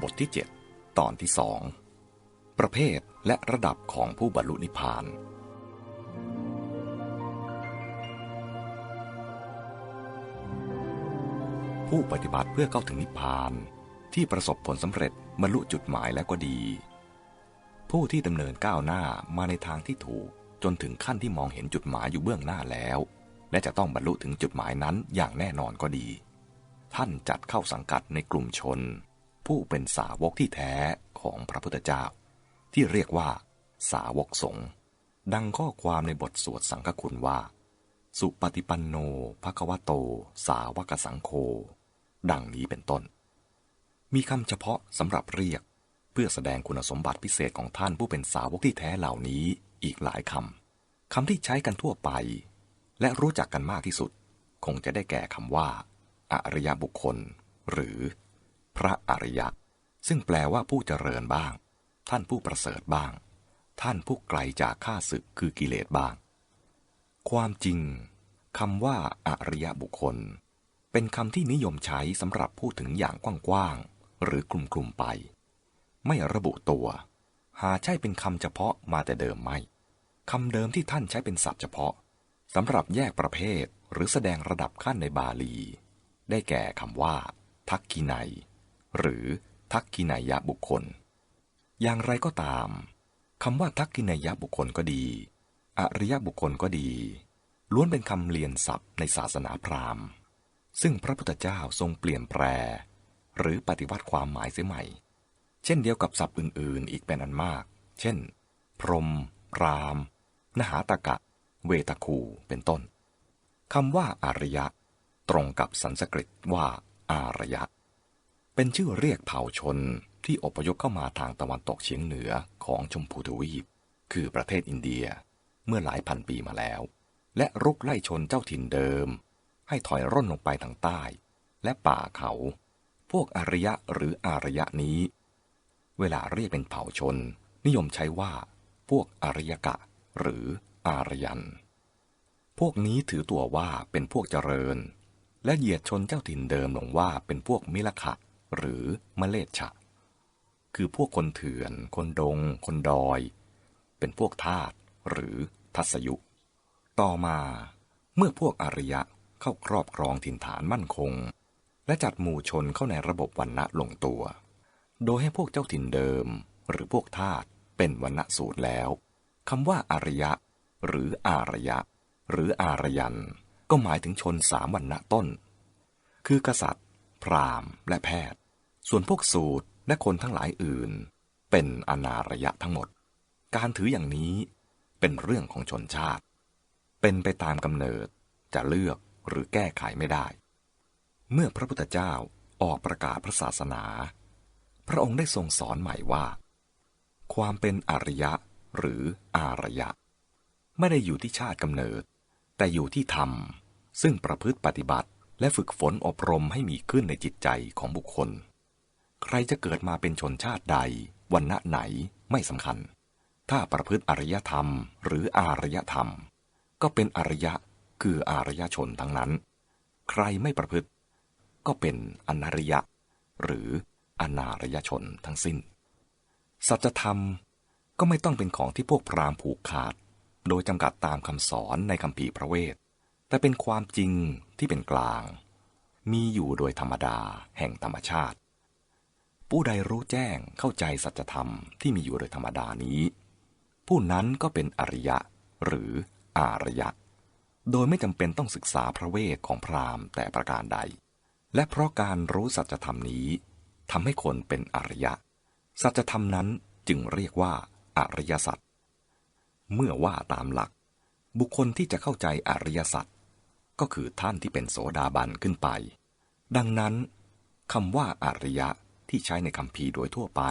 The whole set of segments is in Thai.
บทที่ 7 ตอนที่สอง ประเภทและระดับของผู้บรรลุนิพพาน ผู้ปฏิบัติเพื่อเข้าถึงนิพพาน ที่ประสบผลสำเร็จบรรลุจุดหมายแล้วก็ดี ผู้ที่ดำเนินก้าวหน้ามาในทางที่ถูกจนถึงขั้นที่มองเห็นจุดหมายอยู่เบื้องหน้าแล้ว และจะต้องบรรลุถึงจุดหมายนั้นอย่างแน่นอนก็ดี ท่านจัดเข้าสังกัดในกลุ่มชน ผู้เป็นสาวกที่แท้ของพระพุทธเจ้า ที่เรียกว่า สาวกสงฆ์ดังข้อความในบทสวดสังฆคุณว่า สุปฏิปันโนภควโต สาวกสังโฆดังนี้เป็นต้น มีคำเฉพาะสำหรับเรียก เพื่อแสดงคุณสมบัติพิเศษของท่านผู้เป็นสาวกที่แท้เหล่านี้อีกหลายคำคำที่ใช้กันทั่วไป และรู้จักกันมากที่สุด คงจะได้แก่คำว่า อริยบุคคล หรือ พระอริยะ ซึ่งแปลว่าผู้เจริญบ้าง ท่านผู้ประเสริฐบ้าง ท่านผู้ไกลจากข้าศึกคือกิเลสบ้าง ความจริงคำว่าอริยบุคคล เป็นคำที่นิยมใช้สำหรับพูดถึงอย่างกว้างๆหรือกลุ่มๆไป ไม่ระบุตัว หาใช่เป็นคำเฉพาะมาแต่เดิมไม่คำเดิมที่ท่านใช้เป็นศัพท์เฉพาะสำหรับแยกประเภทหรือแสดงระดับขั้นในบาลี ได้แก่คำว่า ทักกินัย หรือทักกินัยะบุคคล อย่างไรก็ตามคำว่าทักกินัยะบุคคลก็ดี อริยบุคคลก็ดี ล้วนเป็นคำเรียนศัพท์ในศาสนาพราหมณ์ ซึ่งพระพุทธเจ้าทรงเปลี่ยนแปล หรือปฏิวัติความหมายเสียใหม่ เช่นเดียวกับศัพท์อื่น ๆ อีกเป็นอันมาก เช่น พรมพรามนหาตกะ เวตคู เป็นต้นคำว่าอารยะ ตรงกับสันสกฤตว่าอารยะ เป็นชื่อเรียกเผ่าชนที่อพยพเข้ามาทางตะวันตกเฉียงเหนือของชมพูทวีป คือประเทศอินเดียเมื่อหลายพันปีมาแล้ว และรุกไล่ชนเจ้าถิ่นเดิม ให้ถอยร่นลงไปทางใต้ และป่าเขา พวกอารยะหรืออารยะนี้ เวลาเรียกเป็นเผ่าชน นิยมใช้ว่า พวกอารยกะ หรืออารยัน พวกนี้ถือตัวว่าเป็นพวกเจริญ และเหยียดชนเจ้าถิ่นเดิมลงว่าเป็นพวกมิลขะ หรือมเลชะ คือพวกคนเถื่อน คนดง คนดอย เป็นพวกทาสหรือทัศยุ ต่อมาเมื่อพวกอารยะเข้าครอบครองถิ่นฐานมั่นคง และจัดหมู่ชนเข้าในระบบวันณะลงตัว โดยให้พวกเจ้าถิ่นเดิม หรือพวกทาสเป็นวันณะสูตรแล้วคำว่าอารยะ หรืออารยะ หรืออารยัน ก็หมายถึงชนสามวรรณะต้น คือกษัตริย์ พราหมณ์ และแพทย์ ส่วนพวกสูตรและคนทั้งหลายอื่น เป็นอนาระยะทั้งหมด การถืออย่างนี้เป็นเรื่องของชนชาติ เป็นไปตามกำเนิดจะเลือกหรือแก้ไขไม่ได้ เมื่อพระพุทธเจ้าออกประกาศพระศาสนา พระองค์ได้ทรงสอนใหม่ว่า ความเป็นอริยะหรืออารยะ ไม่ได้อยู่ที่ชาติกำเนิด แต่อยู่ที่ธรรม ซึ่งประพฤติปฏิบัติและฝึกฝนอบรมให้มีขึ้นในจิตใจของบุคคล ใครจะเกิดมาเป็นชนชาติใดวันณะไหนไม่สำคัญ ถ้าประพฤติอริยธรรมหรืออารยธรรม ก็เป็นอริยะคืออารยชนทั้งนั้น ใครไม่ประพฤติ ก็เป็นอนารยะ หรืออนารยชนทั้งสิ้น สัจธรรมก็ไม่ต้องเป็นของที่พวกพราหมณ์ผูกขาด โดยจำกัดตามคำสอนในคำภีพระเวท แต่เป็นความจริงที่เป็นกลาง มีอยู่โดยธรรมดาแห่งธรรมชาติ ผู้ใดรู้แจ้งเข้าใจสัจธรรมที่มีอยู่โดยธรรมดานี้ ผู้นั้นก็เป็นอริยะหรืออารยะ โดยไม่จำเป็นต้องศึกษาพระเวทของพราหมณ์แต่ประการใด และเพราะการรู้สัจธรรมนี้ทำให้คนเป็นอริยะ สัจธรรมนั้นจึงเรียกว่าอริยสัจเมื่อว่าตามหลัก บุคคลที่จะเข้าใจอริยสัจก็คือท่านที่เป็นโสดาบันขึ้นไป ดังนั้นคำว่าอริยะ ที่ใช้ในคำพีโดยทั่วไป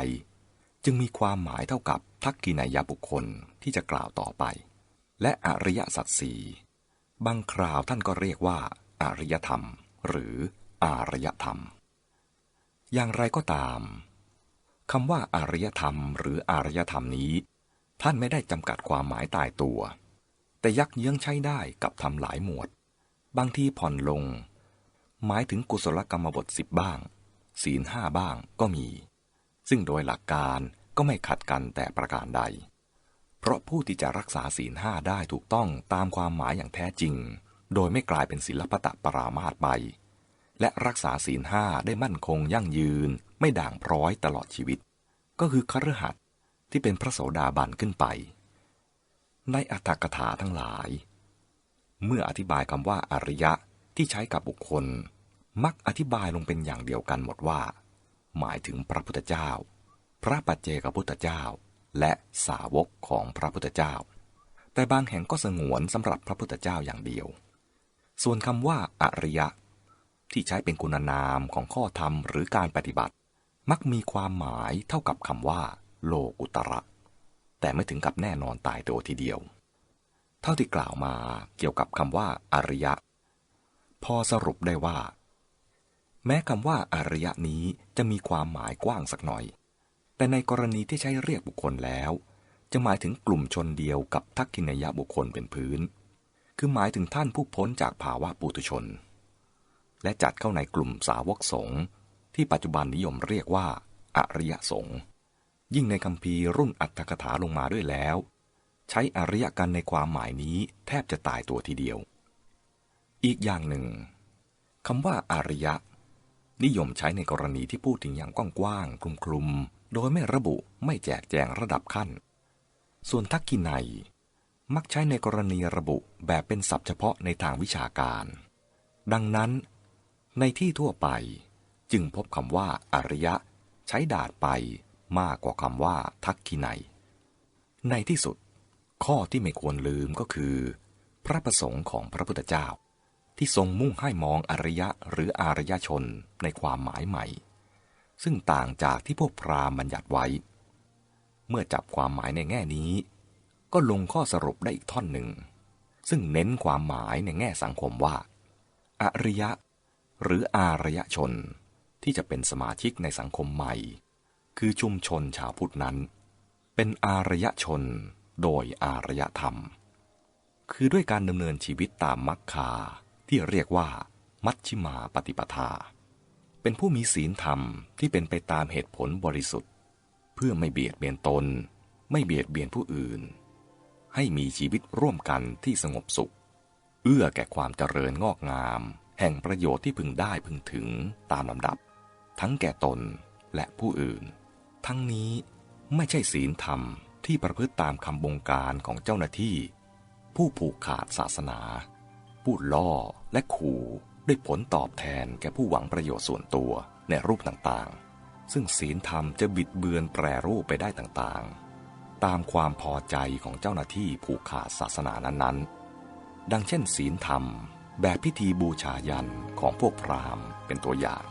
จึงมีความหมายเท่ากับทักกินายบุคคลที่จะกล่าวต่อไป และอริยสัจสี่บางคราวท่านก็เรียกว่าอริยธรรม หรืออารยธรรม อย่างไรก็ตามคำว่าอารยธรรม หรืออารยธรรมนี้ ท่านไม่ได้จำกัดความหมายตายตัว แต่ยักเยื้องใช้ได้กับทำหลายหมวด บางทีผ่อนลง หมายถึงกุศลกรรมบทสิบบ้าง ศีลห้าบ้างก็มี ซึ่งโดยหลักการก็ไม่ขัดกันแต่ประการใด เพราะผู้ที่จะรักษาศีลห้าได้ถูกต้องตามความหมายอย่างแท้จริง โดยไม่กลายเป็นศิลปตะปรามาสไป และรักษาศีลห้าได้มั่นคงยั่งยืน ไม่ด่างพร้อยตลอดชีวิต ก็คือคฤหัสถ์ที่เป็นพระโสดาบันขึ้นไป ในอัตถกถาทั้งหลาย เมื่ออธิบายคำว่าอริยะที่ใช้กับบุคคล มักอธิบายลงเป็นอย่างเดียวกันหมดว่า หมายถึงพระพุทธเจ้า พระปัจเจกพุทธเจ้า และสาวกของพระพุทธเจ้า แต่บางแห่งก็สงวนสำหรับพระพุทธเจ้าอย่างเดียว ส่วนคำว่าอริยะ ที่ใช้เป็นคุณนามของข้อธรรมหรือการปฏิบัติ มักมีความหมายเท่ากับคำว่า โลกุตระ แต่ไม่ถึงกับแน่นอนตายตัวทีเดียว เท่าที่กล่าวมาเกี่ยวกับคำว่าอริยะ พอสรุปได้ว่า แม้คำว่าอริยะนี้จะมีความหมายกว้างสักหน่อย แต่ในกรณีที่ใช้เรียกบุคคลแล้ว จะหมายถึงกลุ่มชนเดียวกับทักขินยบุคคลเป็นพื้น คือหมายถึงท่านผู้พ้นจากภาวะปุถุชน และจัดเข้าในกลุ่มสาวกสงฆ์ที่ปัจจุบันนิยมเรียกว่า อริยสงฆ์ยิ่งในคำพีรุ่นอัตถกถาลงมาด้วยแล้ว ใช้อริยกันในความหมายนี้แทบจะตายตัวทีเดียว อีกอย่างหนึ่งคำว่าอริยะ นิยมใช้ในกรณีที่พูดถึงอย่างกว้างๆคลุมๆ โดยไม่ระบุไม่แจกแจงระดับขั้น ส่วนทักกินัย มักใช้ในกรณีระบุแบบเป็นศัพท์เฉพาะในทางวิชาการ ดังนั้น ในที่ทั่วไปจึงพบคำว่าอริยะ ใช้ดาดไปมากกว่าคำว่าทักขินัย ในที่สุด ข้อที่ไม่ควรลืมก็คือ พระประสงค์ของพระพุทธเจ้า ที่ทรงมุ่งให้มองอริยะหรืออารยชนในความหมายใหม่ ซึ่งต่างจากที่พวกพราหมณ์บัญญัติไว้ เมื่อจับความหมายในแง่นี้ ก็ลงข้อสรุปได้อีกท่อนหนึ่ง ซึ่งเน้นความหมายในแง่สังคมว่า อริยะ หรืออารยชนที่จะเป็นสมาชิกในสังคมใหม่ คือชุมชนชาวพุทธนั้น เป็นอารยชนโดยอารยธรรม คือด้วยการดำเนินชีวิตตามมรรคา ที่เรียกว่า มัชชิมาปฏิปทา เป็นผู้มีศีลธรรมที่เป็นไปตามเหตุผลบริสุทธิ์ เพื่อไม่เบียดเบียนตน ไม่เบียดเบียนผู้อื่น ให้มีชีวิตร่วมกันที่สงบสุข เอื้อแก่ความเจริญงอกงาม แห่งประโยชน์ที่พึงได้พึงถึงตามลำดับ ทั้งแก่ตนและผู้อื่น ทั้งนี้ไม่ใช่ศีลธรรมที่ประพฤติตามคำบงการของเจ้าหน้าที่ ผู้ผูกขาดศาสนา ผู้ล่อและขู่ด้วยผลตอบแทนแก่ผู้หวังประโยชน์ส่วนตัวในรูปต่างๆ ซึ่งศีลธรรมจะบิดเบือนแปรรูปไปได้ต่างๆ ตามความพอใจของเจ้าหน้าที่ผูกขาดศาสนานั้นๆ ดังเช่น ศีลธรรมแบบพิธีบูชายันของพวกพราหมณ์เป็นตัวอย่าง